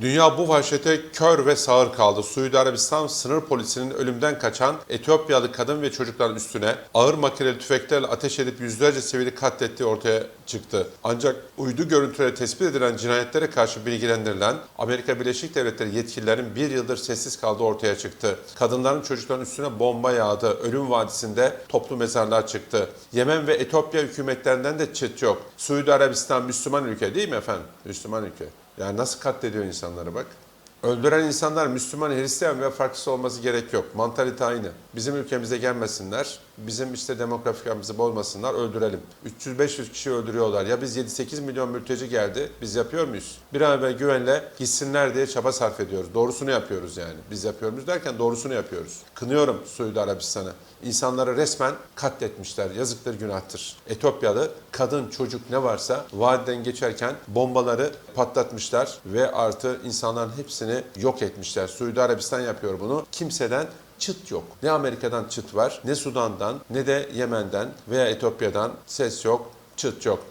Dünya bu vahşete kör ve sağır kaldı. Suudi Arabistan sınır polisinin ölümden kaçan Etiyopyalı kadın ve çocukların üstüne ağır makineli tüfeklerle ateş edip yüzlerce sivili katlettiği ortaya çıktı. Ancak uydu görüntüleri tespit edilen cinayetlere karşı bilgilendirilen Amerika Birleşik Devletleri yetkililerin bir yıldır sessiz kaldığı ortaya çıktı. Kadınların çocukların üstüne bomba yağdı. Ölüm vadisinde toplu mezarlar çıktı. Yemen ve Etiyopya hükümetlerinden de çıt yok. Suudi Arabistan Müslüman ülke değil mi efendim? Müslüman ülke. Yani nasıl katlediyor insanları bak. Öldüren insanlar Müslüman, Hristiyan ve farklısı olması gerek yok. Mantalite aynı. Bizim ülkemize gelmesinler, bizim işte demografikamızı bozmasınlar, öldürelim. 300-500 kişi öldürüyorlar. Ya biz 7-8 milyon mülteci geldi, biz yapıyor muyuz? Bir an evvel güvenle gitsinler diye çaba sarf ediyoruz. Doğrusunu yapıyoruz yani. Biz yapıyor muyuz derken doğrusunu yapıyoruz. Kınıyorum Suudi Arabistan'ı. İnsanları resmen katletmişler. Yazıktır, günahtır. Etiyopyalı kadın, çocuk ne varsa vadiden geçerken bombaları patlatmışlar ve artı insanların hepsini yok etmişler. Suudi Arabistan yapıyor bunu. Kimseden çıt yok. Ne Amerika'dan çıt var, ne Sudan'dan, ne de Yemen'den veya Etiyopya'dan ses yok, çıt yok.